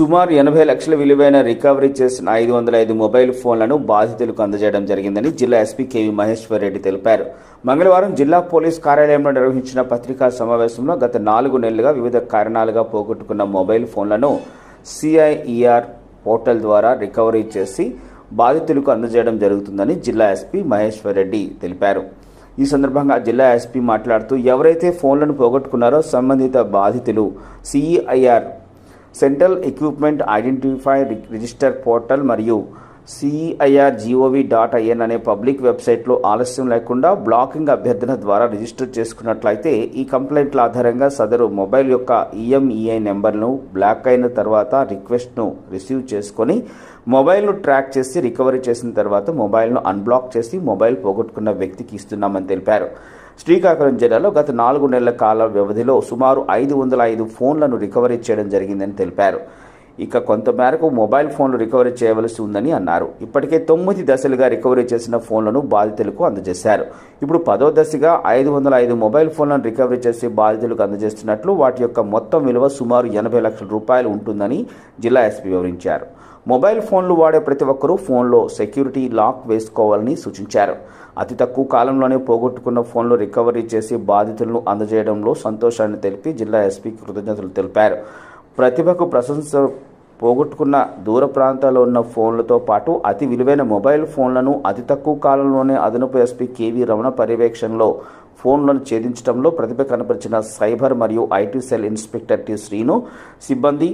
సుమారు ఎనభై లక్షల విలువైన రికవరీ చేసిన ఐదు వందల ఐదు మొబైల్ ఫోన్లను బాధితులకు అందజేయడం జరిగిందని జిల్లా ఎస్పీ కేవీ మహేశ్వర్ రెడ్డి తెలిపారు. మంగళవారం జిల్లా పోలీస్ కార్యాలయంలో నిర్వహించిన పత్రికా సమావేశంలో గత నాలుగు నెలలుగా వివిధ కారణాలుగా పోగొట్టుకున్న మొబైల్ ఫోన్లను సిఐఈఆర్ పోర్టల్ ద్వారా రికవరీ చేసి బాధితులకు అందజేయడం జరుగుతుందని జిల్లా ఎస్పీ మహేశ్వర్ రెడ్డి తెలిపారు. ఈ సందర్భంగా జిల్లా ఎస్పీ మాట్లాడుతూ ఎవరైతే ఫోన్లను పోగొట్టుకున్నారో సంబంధిత బాధితులు CEIR central equipment identify register portal మరియు CIR G O V dot IN అనే పబ్లిక్ వెబ్సైట్లో ఆలస్యం లేకుండా బ్లాకింగ్ అభ్యర్థన ద్వారా రిజిస్టర్ చేసుకున్నట్లయితే ఈ కంప్లైంట్ల ఆధారంగా సదరు మొబైల్ యొక్క ఈఎంఈఐ నెంబర్ను బ్లాక్ అయిన తర్వాత రిక్వెస్ట్ను రిసీవ్ చేసుకొని మొబైల్ను ట్రాక్ చేసి రికవరీ చేసిన తర్వాత మొబైల్ను అన్బ్లాక్ చేసి మొబైల్ పోగొట్టుకున్న వ్యక్తికి ఇస్తున్నామని తెలిపారు. శ్రీకాకుళం జిల్లాలో గత నాలుగు నెలల కాల వ్యవధిలో సుమారు ఐదు వందల ఐదు ఫోన్లను రికవరీ చేయడం జరిగిందని తెలిపారు. ఇక కొంతమేరకు మొబైల్ ఫోన్లు రికవరీ చేయవలసి ఉందని అన్నారు. ఇప్పటికే తొమ్మిది దశలుగా రికవరీ చేసిన ఫోన్లను బాధితులకు అందజేశారు. ఇప్పుడు పదో దశగా ఐదు వందల ఐదు మొబైల్ ఫోన్లను రికవరీ చేసి బాధితులకు అందజేస్తున్నట్లు వాటి యొక్క మొత్తం విలువ సుమారు ఎనభై లక్షల రూపాయలు ఉంటుందని జిల్లా ఎస్పీ వివరించారు. మొబైల్ ఫోన్లు వాడే ప్రతి ఒక్కరూ ఫోన్లో సెక్యూరిటీ లాక్ వేసుకోవాలని సూచించారు. అతి తక్కువ కాలంలోనే పోగొట్టుకున్న ఫోన్లు రికవరీ చేసి బాధితులను అందజేయడంలో సంతోషాన్ని తెలిపి జిల్లా ఎస్పీ కృతజ్ఞతలు తెలిపారు. ప్రతిభకు ప్రశంస పోగొట్టుకున్న దూర ప్రాంతాల్లో ఉన్న ఫోన్లతో పాటు అతి విలువైన మొబైల్ ఫోన్లను అతి తక్కువ కాలంలోనే అదనపు ఎస్పీ కేవీ రమణ పర్యవేక్షణలో ఫోన్లను ఛేదించడంలో ప్రతిభ కనపరిచిన సైబర్ మరియు IT cell inspector T Srinu సిబ్బంది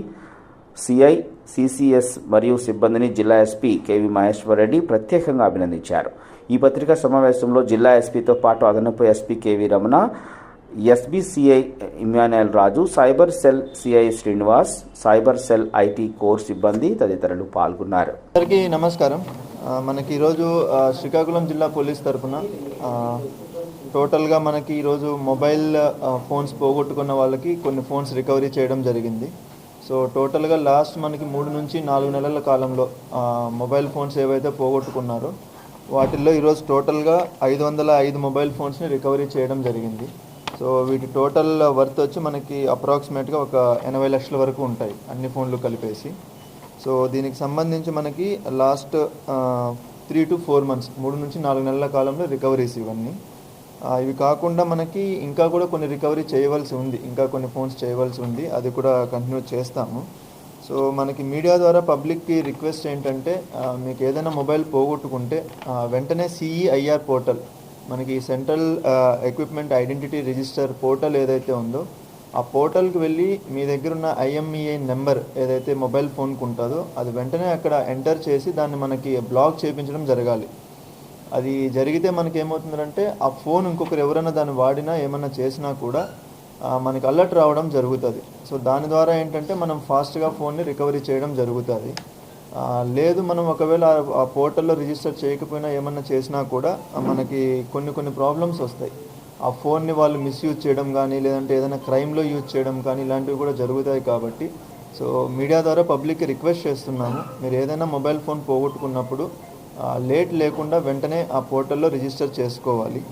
సిఐ సిసిఎస్ మరియు సిబ్బందిని జిల్లా ఎస్పీ కేవీ మహేశ్వర్ రెడ్డి ప్రత్యేకంగా అభినందించారు. ఈ పత్రికా సమావేశంలో జిల్లా ఎస్పీతో పాటు అదనపు SP KV Ramana SBCI Emmanuel Raju cyber cell CI Srinivas cyber cell IT core సిబ్బంది తదితరులు పాల్గొన్నారు. అందరికీ నమస్కారం. మనకి ఈరోజు శ్రీకాకుళం జిల్లా పోలీస్ తరఫున టోటల్గా మనకి ఈరోజు మొబైల్ ఫోన్స్ పోగొట్టుకున్న వాళ్ళకి కొన్ని ఫోన్స్ రికవరీ చేయడం జరిగింది. సో టోటల్గా లాస్ట్ మనకి మూడు నుంచి నాలుగు నెలల కాలంలో మొబైల్ ఫోన్స్ ఏవైతే పోగొట్టుకున్నారో వాటిల్లో ఈరోజు టోటల్గా ఐదు వందల ఐదు మొబైల్ ఫోన్స్ని రికవరీ చేయడం జరిగింది. సో వీటి టోటల్ వర్త్ వచ్చి మనకి అప్రాక్సిమేట్గా ఒక ఎనభై లక్షల వరకు ఉంటాయి అన్ని ఫోన్లు కలిపేసి. సో దీనికి సంబంధించి మనకి last three to four months మూడు నుంచి నాలుగు నెలల కాలంలో రికవరీస్ ఇవన్నీ. ఇవి కాకుండా మనకి ఇంకా కూడా కొన్ని రికవరీ చేయవలసి ఉంది. ఇంకా కొన్ని ఫోన్స్ చేయవలసి ఉంది. అది కూడా కంటిన్యూ చేస్తాము. సో మనకి మీడియా ద్వారా పబ్లిక్కి రిక్వెస్ట్ ఏంటంటే మీకు ఏదైనా మొబైల్ పోగొట్టుకుంటే వెంటనే సిఈఐఆర్ పోర్టల్ మనకి central equipment identity register portal ఏదైతే ఉందో ఆ పోర్టల్కి వెళ్ళి మీ దగ్గర ఉన్న ఐఎంఈఐ నెంబర్ ఏదైతే మొబైల్ ఫోన్కి ఉంటుందో అది వెంటనే అక్కడ ఎంటర్ చేసి దాన్ని మనకి బ్లాక్ చేయించడం జరగాలి. అది జరిగితే మనకి ఏమవుతుందంటే ఆ ఫోన్ ఇంకొకరు ఎవరైనా దాన్ని వాడినా ఏమైనా చేసినా కూడా మనకి అలర్ట్ రావడం జరుగుతుంది. సో దాని ద్వారా ఏంటంటే మనం ఫాస్ట్గా ఫోన్ని రికవరీ చేయడం జరుగుతుంది. లేదు మనం ఒకవేళ ఆ- పోర్టల్లో రిజిస్టర్ చేయకపోయినా ఏమన్నా చేసినా కూడా మనకి కొన్ని కొన్ని ప్రాబ్లమ్స్ వస్తాయి. ఆ ఫోన్ని వాళ్ళు మిస్యూజ్ చేయడం కానీ లేదంటే ఏదైనా క్రైమ్లో యూజ్ చేయడం కానీ ఇలాంటివి కూడా జరుగుతాయి కాబట్టి. సో మీడియా ద్వారా పబ్లిక్కి రిక్వెస్ట్ చేస్తున్నాము. మీరు ఏదైనా మొబైల్ ఫోన్ పోగొట్టుకున్నప్పుడు లేట్ లేకుండా వెంటనే ఆ పోర్టల్లో రిజిస్టర్ చేసుకోవాలి.